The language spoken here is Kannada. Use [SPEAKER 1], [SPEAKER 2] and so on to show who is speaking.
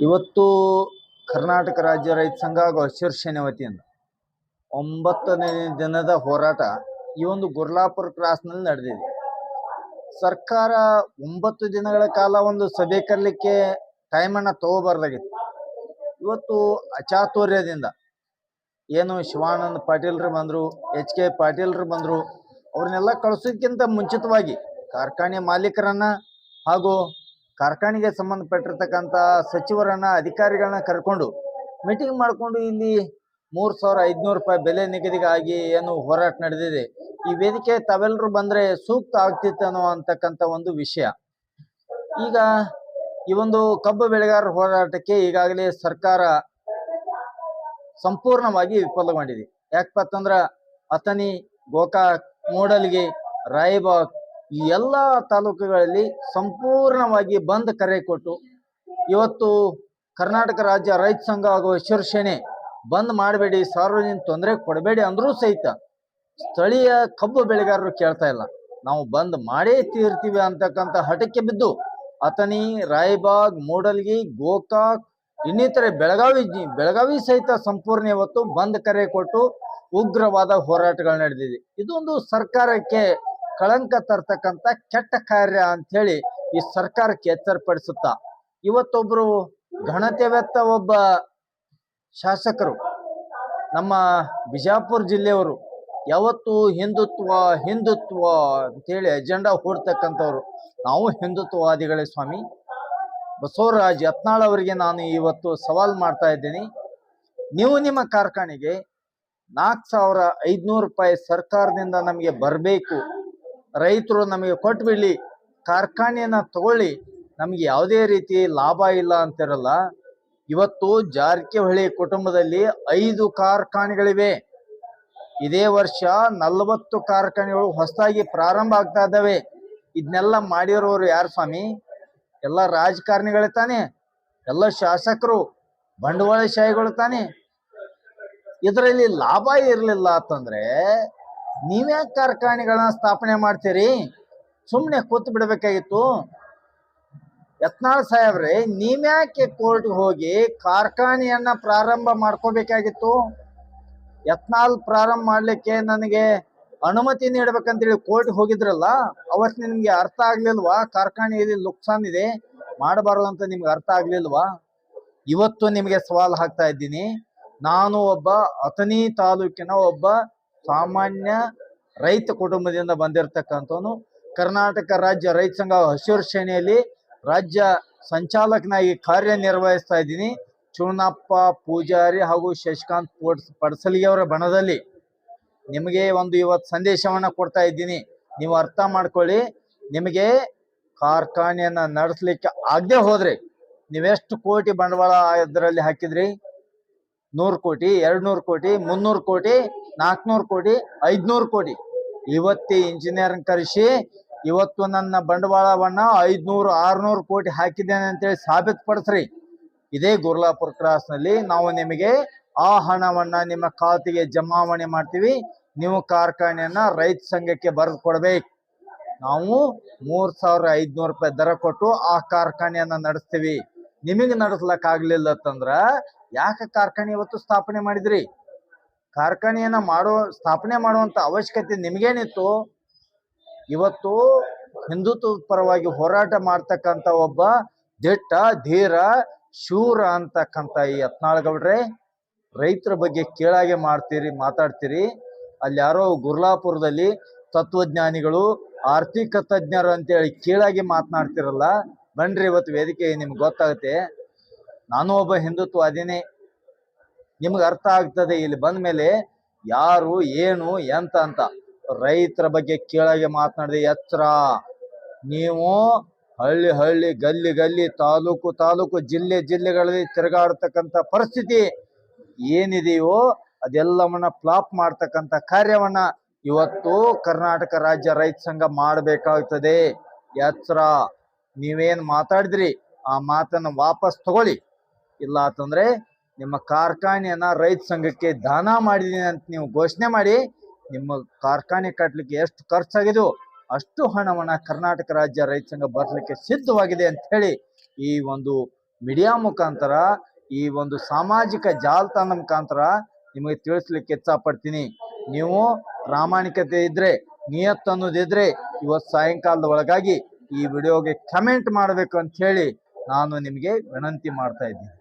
[SPEAKER 1] ಇವತ್ತು ಕರ್ನಾಟಕ ರಾಜ್ಯ ರೈತ ಸಂಘ ಹಾಗೂ ಹಸಿರು ಸೇನೆ ವತಿಯಿಂದ ಒಂಬತ್ತನೇ ದಿನದ ಹೋರಾಟ ಈ ಒಂದು ಗುರ್ಲಾಪುರ ಕ್ರಾಸ್ನಲ್ಲಿ ನಡೆದಿದೆ. ಸರ್ಕಾರ ಒಂಬತ್ತು ದಿನಗಳ ಕಾಲ ಒಂದು ಸಭೆ ಕರಲಿಕ್ಕೆ ಟೈಮನ್ನು ತಗೋಬಾರ್ದಾಗಿತ್ತು. ಇವತ್ತು ಅಚಾತುರ್ಯದಿಂದ ಏನು ಶಿವಾನಂದ ಪಾಟೀಲ್ರು ಬಂದರು, ಎಚ್ ಕೆ ಪಾಟೀಲ್ರು ಬಂದರು, ಅವ್ರನ್ನೆಲ್ಲ ಕಳಿಸೋದಕ್ಕಿಂತ ಮುಂಚಿತವಾಗಿ ಕಾರ್ಖಾನೆ ಮಾಲೀಕರನ್ನ ಹಾಗೂ ಕಾರ್ಖಾನೆಗೆ ಸಂಬಂಧಪಟ್ಟಿರ್ತಕ್ಕಂಥ ಸಚಿವರನ್ನ, ಅಧಿಕಾರಿಗಳನ್ನ ಕರ್ಕೊಂಡು ಮೀಟಿಂಗ್ ಮಾಡಿಕೊಂಡು ಇಲ್ಲಿ ಮೂರು ಸಾವಿರ ಐದುನೂರು ರೂಪಾಯಿ ಬೆಲೆ ನಿಗದಿಗಾಗಿ ಏನು ಹೋರಾಟ ನಡೆದಿದೆ. ಈ ವೇದಿಕೆ ತಾವೆಲ್ಲರೂ ಬಂದ್ರೆ ಸೂಕ್ತ ಆಗ್ತಿತ್ತೇನೋ ಅಂತಕ್ಕಂಥ ಒಂದು ವಿಷಯ. ಈಗ ಈ ಒಂದು ಕಬ್ಬು ಬೆಳೆಗಾರರ ಹೋರಾಟಕ್ಕೆ ಈಗಾಗಲೇ ಸರ್ಕಾರ ಸಂಪೂರ್ಣವಾಗಿ ವಿಫಲಗೊಂಡಿದೆ. ಯಾಕಪ್ಪ ಅಂತಂದ್ರೆ ಅಥಣಿ, ಗೋಕಾಕ್, ಮೂಡಲ್ಗಿ, ರಾಯಬಾಗ್ ಈ ಎಲ್ಲ ತಾಲೂಕುಗಳಲ್ಲಿ ಸಂಪೂರ್ಣವಾಗಿ ಬಂದ್ ಕರೆ ಕೊಟ್ಟು ಇವತ್ತು ಕರ್ನಾಟಕ ರಾಜ್ಯ ರೈತ ಸಂಘ ಹಾಗೂ ಶಿವಸೇನೆ ಸೇನೆ ಬಂದ್ ಮಾಡಬೇಡಿ, ಸಾರ್ವಜನಿಕ ತೊಂದರೆ ಕೊಡಬೇಡಿ ಅಂದ್ರೂ ಸಹಿತ ಸ್ಥಳೀಯ ಕಬ್ಬು ಬೆಳೆಗಾರರು ಕೇಳ್ತಾ ಇಲ್ಲ. ನಾವು ಬಂದ್ ಮಾಡೇ ತೀರ್ತೀವಿ ಅಂತಕ್ಕಂಥ ಹಠಕ್ಕೆ ಬಿದ್ದು ಅಥಣಿ, ರಾಯಬಾಗ್, ಮೂಡಲ್ಗಿ, ಗೋಕಾಕ್, ಇನ್ನಿತರೆ ಬೆಳಗಾವಿ ಬೆಳಗಾವಿ ಸಹಿತ ಸಂಪೂರ್ಣ ಇವತ್ತು ಬಂದ್ ಕರೆ ಕೊಟ್ಟು ಉಗ್ರವಾದ ಹೋರಾಟಗಳು ನಡೆದಿದೆ. ಇದೊಂದು ಸರ್ಕಾರಕ್ಕೆ ಕಳಂಕ ತರ್ತಕ್ಕಂಥ ಕೆಟ್ಟ ಕಾರ್ಯ ಅಂತ ಹೇಳಿ ಈ ಸರ್ಕಾರಕ್ಕೆ ಎಚ್ಚರಪಡಿಸುತ್ತ. ಇವತ್ತೊಬ್ರು ಘನತೆವೆತ್ತ ಒಬ್ಬ ಶಾಸಕರು, ನಮ್ಮ ಬಿಜಾಪುರ ಜಿಲ್ಲೆಯವರು, ಯಾವತ್ತು ಹಿಂದುತ್ವ ಹಿಂದುತ್ವ ಅಂತೇಳಿ ಅಜೆಂಡಾ ಹೂಡ್ತಕ್ಕಂಥವ್ರು. ನಾವು ಹಿಂದುತ್ವವಾದಿಗಳೇ ಸ್ವಾಮಿ. ಬಸವರಾಜ್ ಯತ್ನಾಳ್ ಅವರಿಗೆ ನಾನು ಇವತ್ತು ಸವಾಲ್ ಮಾಡ್ತಾ ಇದ್ದೀನಿ. ನೀವು ನಿಮ್ಮ ಕಾರ್ಖಾನೆಗೆ ನಾಲ್ಕು ಸಾವಿರ ಐದುನೂರು ರೂಪಾಯಿ ಸರ್ಕಾರದಿಂದ ನಮಗೆ ಬರಬೇಕು. ರೈತರು ನಮಗೆ ಕೊಟ್ಬಿಡ್ಲಿ ಕಾರ್ಖಾನೆಯನ್ನ ತಗೊಳ್ಳಿ, ನಮಗೆ ಯಾವುದೇ ರೀತಿ ಲಾಭ ಇಲ್ಲ ಅಂತಿರಲ್ಲ. ಇವತ್ತು ಜಾರಕಿಹೊಳಿ ಕುಟುಂಬದಲ್ಲಿ ಐದು ಕಾರ್ಖಾನೆಗಳಿವೆ. ಇದೇ ವರ್ಷ ನಲವತ್ತು ಕಾರ್ಖಾನೆಗಳು ಹೊಸದಾಗಿ ಪ್ರಾರಂಭ ಆಗ್ತಾ ಇದ್ದಾವೆ. ಇದನ್ನೆಲ್ಲ ಮಾಡಿರೋರು ಯಾರು ಸ್ವಾಮಿ? ಎಲ್ಲ ರಾಜಕಾರಣಿಗಳೇ ತಾನೆ? ಎಲ್ಲ ಶಾಸಕರು, ಬಂಡವಾಳಶಾಹಿಗಳು ತಾನೆ? ಇದರಲ್ಲಿ ಲಾಭ ಇರಲಿಲ್ಲ ಅಂತಂದ್ರೆ ನೀವ್ಯಾಕೆ ಕಾರ್ಖಾನೆಗಳನ್ನ ಸ್ಥಾಪನೆ ಮಾಡ್ತೀರಿ? ಸುಮ್ಮನೆ ಕೂತು ಬಿಡಬೇಕಾಗಿತ್ತು. ಯತ್ನಾಳ್ ಸಾಹೇಬ್ರೆ, ನೀವ್ಯಾಕೆ ಕೋರ್ಟ್ಗೆ ಹೋಗಿ ಕಾರ್ಖಾನೆಯನ್ನ ಪ್ರಾರಂಭ ಮಾಡ್ಕೋಬೇಕಾಗಿತ್ತು? ಯತ್ನಾಳ್ ಪ್ರಾರಂಭ ಮಾಡಲಿಕ್ಕೆ ನನಗೆ ಅನುಮತಿ ನೀಡ್ಬೇಕಂತೇಳಿ ಕೋರ್ಟ್ ಹೋಗಿದ್ರಲ್ಲ, ಅವತ್ತು ನಿಮ್ಗೆ ಅರ್ಥ ಆಗ್ಲಿಲ್ವಾ? ಕಾರ್ಖಾನೆಯಲ್ಲಿ ನುಕ್ಸಾನ್ ಇದೆ, ಮಾಡಬಾರ್ದು ಅಂತ ನಿಮ್ಗೆ ಅರ್ಥ ಆಗ್ಲಿಲ್ವಾ? ಇವತ್ತು ನಿಮಗೆ ಸವಾಲ್ ಹಾಕ್ತಾ ಇದ್ದೀನಿ. ನಾನು ಒಬ್ಬ ಅಥಣಿ ತಾಲೂಕಿನ ಒಬ್ಬ ಸಾಮಾನ್ಯ ರೈತ ಕುಟುಂಬದಿಂದ ಬಂದಿರತಕ್ಕಂಥವನು ಕರ್ನಾಟಕ ರಾಜ್ಯ ರೈತ ಸಂಘ ಹಸಿರು ಸೇನೆಯಲ್ಲಿ ರಾಜ್ಯ ಸಂಚಾಲಕನಾಗಿ ಕಾರ್ಯನಿರ್ವಹಿಸ್ತಾ ಇದ್ದೀನಿ. ಚೂರ್ಣಪ್ಪ ಪೂಜಾರಿ ಹಾಗೂ ಶಶಿಕಾಂತ್ ಪೋಟ್ಸ್ ಪಡ್ಸಲಿಗೆ ಅವರ ಬಣದಲ್ಲಿ ನಿಮಗೆ ಒಂದು ಇವತ್ತು ಸಂದೇಶವನ್ನು ಕೊಡ್ತಾ ಇದ್ದೀನಿ. ನೀವು ಅರ್ಥ ಮಾಡ್ಕೊಳ್ಳಿ. ನಿಮಗೆ ಕಾರ್ಖಾನೆಯನ್ನ ನಡೆಸಲಿಕ್ಕೆ ಆಗದೆ ಹೋದ್ರೆ ನೀವೆಷ್ಟು ಕೋಟಿ ಬಂಡವಾಳ ಇದರಲ್ಲಿ ಹಾಕಿದ್ರಿ? ನೂರು ಕೋಟಿ ಎರಡ್ ನೂರು ಕೋಟಿ, ಮುನ್ನೂರು ಕೋಟಿ ನಾಲ್ಕುನೂರು ಕೋಟಿ ಐದ್ನೂರು ಕೋಟಿ ಇವತ್ತೇ ಇಂಜಿನಿಯರಿಂಗ್ ಕರೆಸಿ, ಇವತ್ತು ನನ್ನ ಬಂಡವಾಳವನ್ನ ಐದ್ನೂರು, ಆರ್ನೂರು ಕೋಟಿ ಹಾಕಿದ್ದೇನೆ ಅಂತೇಳಿ ಸಾಬೀತುಪಡಿಸ್ರಿ ಇದೇ ಗುರ್ಲಾಪುರ ಕ್ರಾಸ್ನಲ್ಲಿ ನಾವು ನಿಮಗೆ ಆ ಹಣವನ್ನ ನಿಮ್ಮ ಖಾತೆಗೆ ಜಮಾವಣೆ ಮಾಡ್ತೀವಿ. ನೀವು ಕಾರ್ಖಾನೆಯನ್ನ ರೈತ ಸಂಘಕ್ಕೆ ಬರೆದು ಕೊಡ್ಬೇಕು. ನಾವು ಮೂರ್ ಸಾವಿರ ಐದ್ನೂರು ರೂಪಾಯಿ ದರ ಕೊಟ್ಟು ಆ ಕಾರ್ಖಾನೆಯನ್ನ ನಡೆಸ್ತೀವಿ. ನಿಮಗೆ ನಡೆಸ್ಲಕ್ ಆಗ್ಲಿಲ್ಲ ಅಂತಂದ್ರ ಯಾಕೆ ಕಾರ್ಖಾನೆ ಇವತ್ತು ಸ್ಥಾಪನೆ ಮಾಡಿದ್ರಿ? ಕಾರ್ಖಾನೆಯನ್ನ ಮಾಡೋ, ಸ್ಥಾಪನೆ ಮಾಡುವಂತ ಅವಶ್ಯಕತೆ ನಿಮ್ಗೇನಿತ್ತು? ಇವತ್ತು ಹಿಂದುತ್ವ ಪರವಾಗಿ ಹೋರಾಟ ಮಾಡ್ತಕ್ಕಂತ ಒಬ್ಬ ದಿಟ್ಟ, ಧೀರ, ಶೂರ ಅಂತಕ್ಕಂತ ಈ ಯತ್ನಾಳ್ ಗೌಡ್ರೆ ರೈತರ ಬಗ್ಗೆ ಕೇಳಾಗೆ ಮಾಡ್ತೀರಿ, ಮಾತಾಡ್ತೀರಿ. ಅಲ್ಲಿ ಯಾರೋ ಗುರ್ಲಾಪುರದಲ್ಲಿ ತತ್ವಜ್ಞಾನಿಗಳು, ಆರ್ಥಿಕ ತಜ್ಞರು ಅಂತೇಳಿ ಕೀಳಾಗಿ ಮಾತನಾಡ್ತಿರಲ್ಲ. ಬನ್ರಿ ಇವತ್ತು ವೇದಿಕೆ ನಿಮ್ಗೆ ಗೊತ್ತಾಗುತ್ತೆ. ನಾನು ಒಬ್ಬ ಹಿಂದುತ್ವವಾದಿನೇ. ನಿಮ್ಗೆ ಅರ್ಥ ಆಗ್ತದೆ. ಇಲ್ಲಿ ಬಂದ ಮೇಲೆ ಯಾರು, ಏನು, ಎಂತ ಅಂತ ರೈತರ ಬಗ್ಗೆ ಕೇಳಾಗೆ ಮಾತನಾಡಿದೆ ಎತ್ತರ ನೀವು ಹಳ್ಳಿ ಹಳ್ಳಿ, ಗಲ್ಲಿ ಗಲ್ಲಿ, ತಾಲೂಕು ತಾಲೂಕು ಜಿಲ್ಲೆ, ಜಿಲ್ಲೆಗಳಲ್ಲಿ ತಿರುಗಾಡ್ತಕ್ಕಂಥ ಪರಿಸ್ಥಿತಿ ಏನಿದೆಯೋ ಅದೆಲ್ಲವನ್ನ ಫ್ಲಾಪ್ ಮಾಡ್ತಕ್ಕಂಥ ಕಾರ್ಯವನ್ನ ಇವತ್ತು ಕರ್ನಾಟಕ ರಾಜ್ಯ ರೈತ ಸಂಘ ಮಾಡಬೇಕಾಗ್ತದೆ. ಎಚ್ಚರ. ನೀವೇನ್ ಮಾತಾಡಿದ್ರಿ, ಆ ಮಾತನ್ನ ವಾಪಸ್ ತಗೊಳ್ಳಿ. ಇಲ್ಲ ಅಂತಂದ್ರೆ ನಿಮ್ಮ ಕಾರ್ಖಾನೆಯನ್ನ ರೈತ ಸಂಘಕ್ಕೆ ದಾನ ಮಾಡಿದೀನಿ ಅಂತ ನೀವು ಘೋಷಣೆ ಮಾಡಿ, ನಿಮ್ಮ ಕಾರ್ಖಾನೆ ಕಟ್ಟಲಿಕ್ಕೆ ಎಷ್ಟು ಖರ್ಚಾಗಿದೆಯೋ ಅಷ್ಟು ಹಣವನ್ನ ಕರ್ನಾಟಕ ರಾಜ್ಯ ರೈತ ಸಂಘ ಬರ್ಲಿಕ್ಕೆ ಸಿದ್ಧವಾಗಿದೆ ಅಂತ ಹೇಳಿ ಈ ಒಂದು ಮೀಡಿಯಾ ಮುಖಾಂತರ, ಈ ಒಂದು ಸಾಮಾಜಿಕ ಜಾಲತಾಣ ಮುಖಾಂತರ ನಿಮಗೆ ತಿಳಿಸ್ಲಿಕ್ಕೆ ಇಚ್ಛಪಡ್ತೀನಿ. ನೀವು ಪ್ರಾಮಾಣಿಕತೆ ಇದ್ರೆ ನಿಯತ್ ಅನ್ನೋದಿದ್ರೆ ಇವತ್ತು ಸಾಯಂಕಾಲದ ಒಳಗಾಗಿ ಈ ವಿಡಿಯೋಗೆ ಕಮೆಂಟ್ ಮಾಡಬೇಕು ಅಂತ ಹೇಳಿ ನಾನು ನಿಮಗೆ ವಿನಂತಿ ಮಾಡ್ತಾ ಇದ್ದೀನಿ.